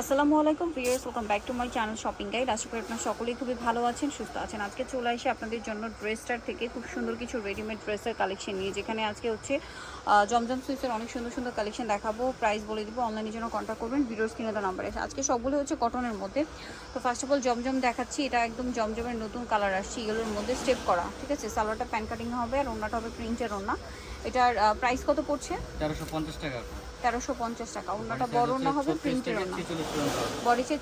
আসসালামু আলাইকুম viewers welcome back to my channel shopping guide আশা করি আপনারা সকলেই খুবই ভালো আছেন, সুস্থ আছেন। আজকে চলে আসি আপনাদের জন্য ড্রেসটার থেকে খুব সুন্দর কিছু রেডিমেড ড্রেসের কালেকশন নিয়ে, যেখানে আজকে হচ্ছে জমজম সুইসের অনেক সুন্দর সুন্দর কালেকশন দেখাবো প্রাইস বলে দিব অনলাইনের জন্য কন্ট্যাক্ট করবেন ভিডিওস কিনে নাম্বারে আজকে সবগুলো হচ্ছে কটনের মধ্যে। তো ফার্স্ট অফ অল জমজম দেখাচ্ছি, এটা একদম জমজমের নতুন কালার আসছে এগুলোর মধ্যে স্টেপ করা, ঠিক আছে? সালোয়ারটা প্যান কাটিং হবে আর ওনাটা হবে প্রিন্টের ওনা এটার প্রাইস কত পড়ছে? তেরোশো পঞ্চাশ টাকা। তেরোশো পঞ্চাশ টাকা। অন্যটা বড় না হবে প্রিন্টের ওনা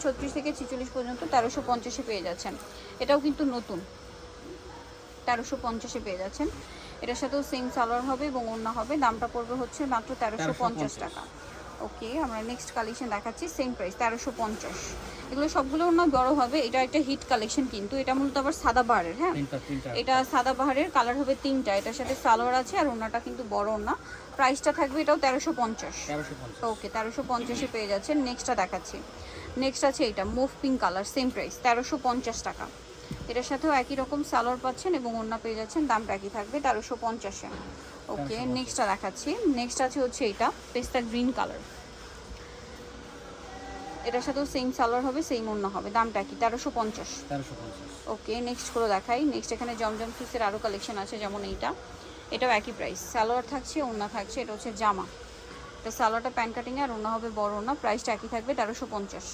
ছত্রিশ থেকে ছিচল্লিশ পর্যন্ত তেরোশো পঞ্চাশে পেয়ে যাচ্ছেন। এটাও কিন্তু নতুন। তেরোশো পঞ্চাশে পেয়ে যাচ্ছেন। এটার সাথেও সেম সালোয়ার হবে এবং অন্য হবে। দামটা পড়বে হচ্ছে মাত্র তেরোশো পঞ্চাশ। টাকা। ওকে আমরা নেক্সট কালেকশন দেখাচ্ছি সেম প্রাইস তেরোশো পঞ্চাশ। এগুলো সবগুলো না বড় হবে এটা একটা হিট কালেকশন কিন্তু এটা মূলত আবার সাদা বাহারের হ্যাঁ? এটা সাদা বাহারের কালার হবে তিনটা এটার সাথে সালোয়ার আছে আর ওনাটা কিন্তু বড় না। প্রাইসটা থাকবে এটাও তেরোশো পঞ্চাশ। ওকে তেরোশো পঞ্চাশে পেয়ে যাচ্ছেন নেক্সটটা দেখাচ্ছি। নেক্সট আছে এটা mauve pink colour same price তেরোশো পঞ্চাশ টাকা। এটার সাথেও একই রকম সালোয়ার পাচ্ছেন এবং অন্য পেয়ে যাচ্ছেন দামটা একই থাকবে তেরোশো পঞ্চাশে। ওকে নেক্সটটা দেখাচ্ছি। নেক্সট আছে হচ্ছে এটা। পেস্তা গ্রিন কালার। এটার সাথেও সেম সালোয়ার হবে সেম অন্য হবে। দামটা কি? তেরোশো পঞ্চাশ। ওকে নেক্সট করে দেখাই। নেক্সট এখানে জমজম ফিসের আরও কালেকশন আছে যেমন এইটা। এটাও একই প্রাইস সালোয়ার থাকছে ওড়না থাকছে এটা হচ্ছে জামা। এটা সালোয়ারটা প্যান কাটিং আর ওড়না হবে বড় ওড়না প্রাইসটা একই থাকবে তেরোশো পঞ্চাশ।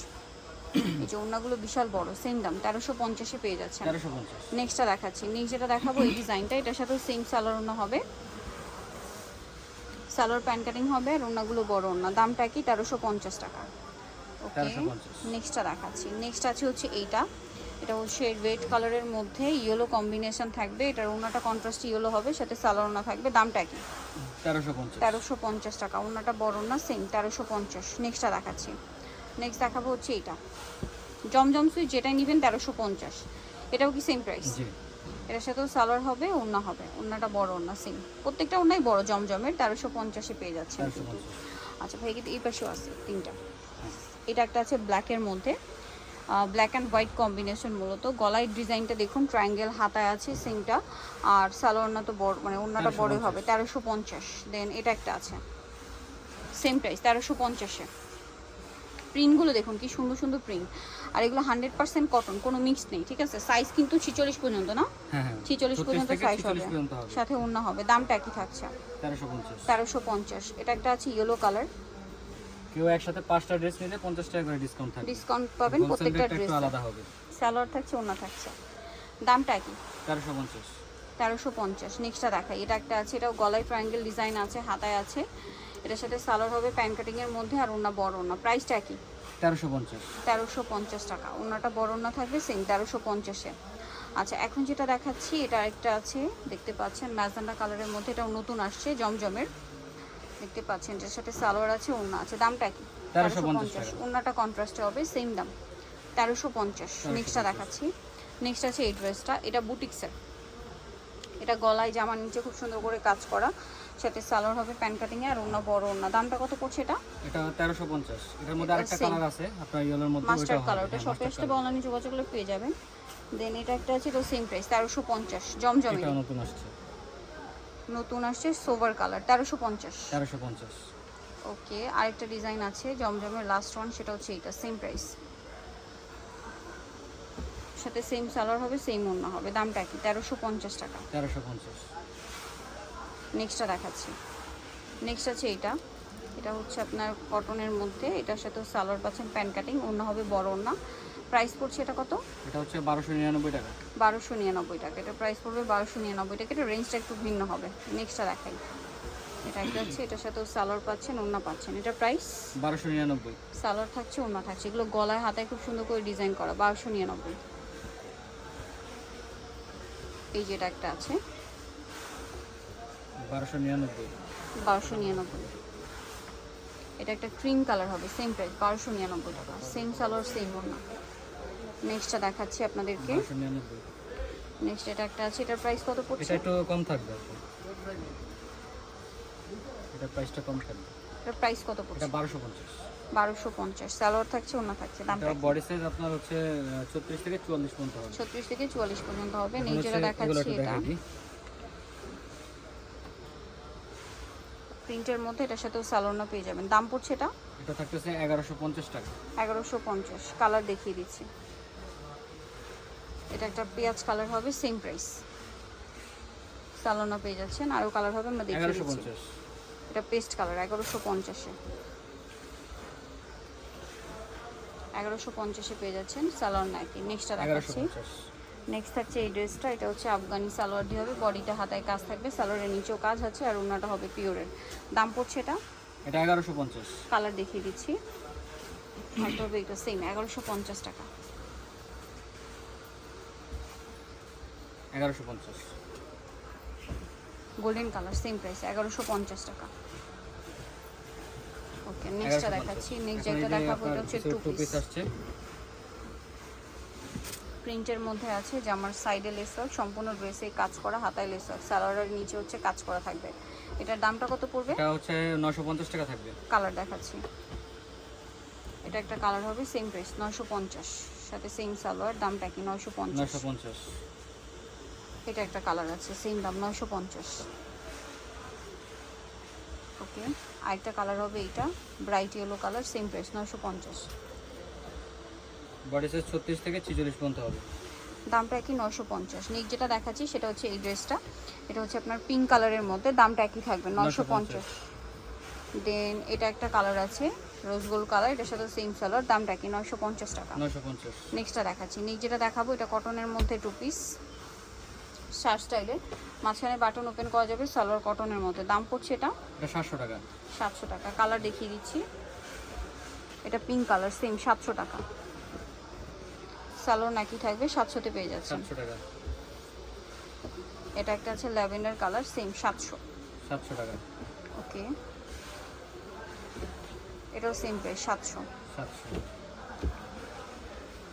এই যে ওড়নাগুলো বিশাল বড় সেম দাম। তেরোশো পঞ্চাশে পেয়ে যাচ্ছে নেক্সটটা দেখাচ্ছি। নেক্সট যেটা দেখাবো এই ডিজাইনটা এটার সাথেও সেম সালোয়ার অন্য হবে। সালোয়ার প্যান কাটিং হবে আর ওড়নাগুলো বড় ওড়না দামটা কি? তেরোশো পঞ্চাশ টাকা। ওকে নেক্সটটা দেখাচ্ছি। নেক্সট আছে হচ্ছে এইটা। এটা হচ্ছে রেড কালারের মধ্যে ইয়েলো কম্বিনেশন থাকবে। এটার ওনাটা কন্ট্রাস্ট ইয়েলো হবে সাথে সালোয়ার ওনা থাকবে। দামটা কি? তেরোশো পঞ্চাশ। টাকা। ওনাটা বড় না সেম তেরোশো পঞ্চাশ। নেক্সটটা দেখাচ্ছি। নেক্সট দেখাবো হচ্ছে এইটা। জমজম সুইচ যেটা নেবেন তেরোশো পঞ্চাশ। এটাও কি সেম প্রাইস জি এটার সাথেও সালোয়ার হবে ওনা হবে। ওনাটা বড় ওনা সেম প্রত্যেকটা ওনাই বড় জমজমের। তেরোশো পঞ্চাশে পেয়ে যাচ্ছে আচ্ছা ভাই কিন্তু এই পাশেও আছে তিনটা। এটা একটা আছে ব্ল্যাকের মধ্যে। ব্ল্যাক অ্যান্ড হোয়াইট কম্বিনেশন মূলত। গলায় ডিজাইনটা দেখুন ট্রায়াঙ্গেল হাতায় আছে সিংটা আর সালোয়ারনা তো বড় মানে ওনাটা বড়ই হবে তেরোশো পঞ্চাশ। দেন এটা একটা আছে। সেম প্রাইস তেরোশো পঞ্চাশে। প্রিন্টগুলো দেখুন কি সুন্দর সুন্দর প্রিন্ট আর এগুলো হান্ড্রেড পার্সেন্ট কটন কোনো মিক্স নেই ঠিক আছে? সাইজ কিন্তু ছিচল্লিশ পর্যন্ত না? হ্যাঁ হ্যাঁ ছিচল্লিশ পর্যন্ত সাইজ হবে। 46 পর্যন্ত হবে। সাথে অন্য হবে দামটা একই থাকছে। তেরোশো পঞ্চাশ। এটা একটা আছে ইয়েলো কালার কেউ একসাথে পাঁচটা ড্রেস নিলে পঞ্চাশ টাকা করে ডিসকাউন্ট থাকবে। ডিসকাউন্ট পাবেন প্রত্যেকটা ড্রেস আলাদা হবে। স্যালোয়ার থাকছে ওনা থাকছে। দামটা কি তেরোশো পঞ্চাশ। তেরোশো পঞ্চাশ। নেক্সটটা দেখাই। এটা একটা আছে এটাও গলায় ট্রায়াঙ্গেল ডিজাইন আছে হাতায় আছে। এটার সাথে সালোয়ার হবে প্যান কাটিংয়ের মধ্যে আর ওনা বড় ওনা প্রাইসটা কি? তেরোশো পঞ্চাশ। তেরোশো পঞ্চাশ টাকা। ওনাটা বড় ওনা থাকবে সেম তেরোশো পঞ্চাশে। আচ্ছা এখন যেটা দেখাচ্ছি এটা একটা আছে দেখতে পাচ্ছেন ম্যাজেন্ডা কালারের মধ্যে এটা নতুন আসছে জমজমের। দেখতে পাচ্ছেন এটার সাথে সালোয়ার আছে ওনা আছে। দামটা কি? 1350 টাকা। ওনাটা কন্ট্রাস্টে হবে সেম দাম। তেরোশো পঞ্চাশ। নেক্সটটা দেখাচ্ছি। নেক্সট আছে এই ড্রেসটা এটা বুটিক্সের এটা গলায় জামা নিচে খুব সুন্দর করে কাজ করা। সাথে সালোয়ার হবে প্যান কাটিংয়ে আর অন্য বড় ওনা দামটা কত পড়ছে এটা? এটা তেরোশো পঞ্চাশ। এটার মধ্যে আরেকটা কালার আছে আপনার ইয়েলোর মধ্যে মাস্টার কালার ওটা শপে আসলে colour। অনলাইনে যোগাযোগ করলে পেয়ে যাবেন। দেন এটা একটা আছে তো সেম প্রাইস তেরোশো পঞ্চাশ জমজমে এটাও নতুন আসছে। নতুন আসছে সোভার কালার তেরোশো পঞ্চাশ। তেরোশো পঞ্চাশ। ওকে আরেকটা ডিজাইন আছে জমজমের লাস্ট ওয়ান সেটা হচ্ছে এটা সেম প্রাইস সাথে সেম সালোয়ার হবে সেম অন্য হবে। দামটা কি? তেরোশো পঞ্চাশ টাকা। তেরোশো পঞ্চাশ। নেক্সটটা দেখাচ্ছি। নেক্সট আছে এটা। এটা হচ্ছে আপনার কটনের মধ্যে। এটার সাথে সালোয়ার পাচ্ছেন প্যান কাটিং অন্য হবে বড় ওড়না। প্রাইস পড়ছে এটা কত? এটা হচ্ছে বারোশো নিরানব্বই টাকা। বারোশো নিরানব্বই টাকা। এটা প্রাইস পড়বে বারোশো নিরানব্বই টাকা। এটা রেঞ্জটা একটু ভিন্ন হবে। নেক্সটটা দেখাই। এটা একটা হচ্ছে এটার সাথে সালোয়ার পাচ্ছেন ওড়না পাচ্ছেন। এটা প্রাইস বারোশো নিরানব্বই। সালোয়ার থাকছে ওড়না থাকছে। এগুলো গলায় হাতায় খুব সুন্দর করে ডিজাইন করা। বারোশো নিরানব্বই। এই যেটা একটা আছে। বারোশো নিরানব্বই। বারোশো নিরানব্বই। এটা একটা ক্রিম কালার হবে সেম প্রাইস বারোশো নিরানব্বই টাকা। সেম সালোয়ার সেম ওড়না। নেক্সটটা দেখাচ্ছি আপনাদেরকে। নেক্সট এটা একটা আছে এটার প্রাইস কত এটা পড়ছে একটু কম থাকবে এটা প্রাইসটা কম থাকবে। এটার প্রাইস কত এটা পড়ছে? বারোশো পঞ্চাশ। বারোশো পঞ্চাশ। সালোয়ার থাকছে ওড়না থাকছে দামটা বডি সাইজ আপনার হচ্ছে ছত্রিশ থেকে চুয়াল্লিশ পর্যন্ত হবে। ছত্রিশ থেকে চুয়াল্লিশ পর্যন্ত হবে। দেখাচ্ছি এটা। প্রিন্টের মধ্যে এটার সাথেও সালোয়ারনা পেয়ে যাবেন। দাম পড়ছে এটা? এটা থাকতেছে এগারোশো পঞ্চাশ টাকা। এগারোশো পঞ্চাশ। কালার দেখিয়ে দিচ্ছি। এটা একটা পেঁয়াজ কালার হবে সেম প্রাইস সালোনা পেয়ে যাচ্ছেন আরও কালার হবে আমরা দেখিয়ে দিচ্ছি। এটা পেস্ট কালার এগারোশো পঞ্চাশে। এগারোশো পঞ্চাশে পেয়ে যাচ্ছেন সালোয়ার নাইটি নেক্সটটা দেখাচ্ছি। নেক্সট থাকছে এই ড্রেসটা। এটা হচ্ছে আফগানি সালোয়ার দিয়ে হবে। বডিটা হাতায় কাজ থাকবে। সালোয়ারের নিচেও কাজ আছে আর ওনাটা হবে পিওরের দাম পড়ছে এটা? এটা এগারোশো পঞ্চাশ। কালার দেখিয়ে দিচ্ছি। একটা হবে এটা সেম এগারোশো পঞ্চাশ টাকা। এগারোশো পঞ্চাশ। গোল্ডেন কালার সেম প্রাইস এগারোশো পঞ্চাশ টাকা। ওকে নেক্সটটা দেখাচ্ছি নেক্সট যেটা দেখাবো এটা হচ্ছে টু পিস আসছে। প্রিন্টের মধ্যে আছে জামার সাইডে লেস ওয়ার্ক সম্পূর্ণ ড্রেসে কাজ করা হাতায় লেস ওয়ার্ক সালোয়ারের নিচে হচ্ছে কাজ করা থাকবে। এটার দামটা কত পড়বে? এটা হচ্ছে নশো পঞ্চাশ টাকা থাকবে। কালার দেখাচ্ছি। এটা একটা কালার হবে সেম প্রাইস নয়শো পঞ্চাশ। সাথে সেম সালোয়ার দামটা কি? নয়শো পঞ্চাশ। নশো পঞ্চাশ। এটা একটা কালার আছে সেম দাম নয়শো পঞ্চাশ। ওকে আরেকটা কালার হবে এটা bright yellow colour same price নয়শো পঞ্চাশ। বডি সাইজ ছত্রিশ থেকে ছিচল্লিশ পর্যন্ত হবে। দামটা একই নয়শো পঞ্চাশ। নেক্সট যেটা দেখাচ্ছি সেটা হচ্ছে এই ড্রেসটা এটা হচ্ছে আপনার পিঙ্ক কালারের মধ্যে দামটা একই থাকবে নয়শো পঞ্চাশ। দেন এটা একটা কালার আছে রোজ গোল্ড কালার এটার সাথে সেম সালোয়ার দামটা কি নয়শো পঞ্চাশ টাকা। নশো পঞ্চাশ। নেক্সটটা দেখাচ্ছি। নেক্সট যেটা দেখাবো এটা কটনের মধ্যে টু পিস শার্ট স্টাইলের মাঝখানে বাটন ওপেন করা যাবে সালোয়ার কটনের মধ্যে। দাম পড়ছে এটা? এটা সাতশো টাকা। সাতশো টাকা। কালার দেখিয়ে দিচ্ছি। এটা পিঙ্ক কালার সেম সাতশো টাকা। সালোয়ার নাকি থাকবে সাতশোতে পেয়ে যাচ্ছেন। সাতশো টাকা। এটা একটা আছে ল্যাভেন্ডার কালার সেম সাতশো। সাতশো টাকা। ওকে। এটাও সেম প্রাইস সাতশো। সাতশো।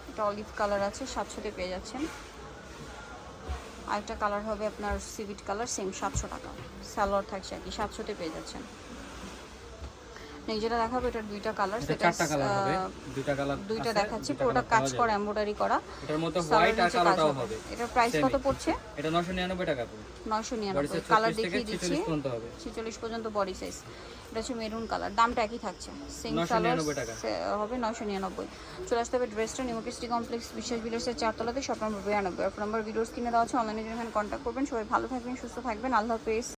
এটা অলিভ কালার আছে সাতশোতে পেয়ে যাচ্ছেন। আরেকটা কালার হবে আপনার সিভিট কালার সেম সাতশো টাকা। সালোয়ার থাকছে আর কি, সাতশোতে পেয়ে যাচ্ছেন। নেক্সট যেটা দেখাবো এটার দুইটা কালার সেটা চারটা কালার হবে দুইটা কালার দুইটা দেখাচ্ছি পুরোটা কাজ করা। এমব্রয়ডারি করা। এটার মধ্যে হোয়াইট আর কালোটাও হবে এটার প্রাইস কত পড়ছে? এটা নশো নিরানব্বই টাকা পড়বে। নয়শো বডি নিরানব্বই সাইজ কালার দেখিয়ে দিচ্ছি। ছিচল্লিশ পর্যন্ত ছেচল্লিশ পর্যন্ত বডি সাইজ এটা হচ্ছে মেরুন কালার দামটা একই থাকছে। সেম 999 টাকা। হবে নয়শো নিরানব্বই। চলে আসতে হবে ড্রেসটা নিউকিস্টি কমপ্লেক্স বিশেষ বিলসের চারতলাতে শপ নম্বর বিরানব্বই। আর নম্বর ভিডিওস কিনে দেওয়া আছে অনলাইনে এখানে কন্ট্যাক্ট করবেন। সবাই ভালো থাকবেন সুস্থ থাকবেন। আল্লাহ হাফেজ।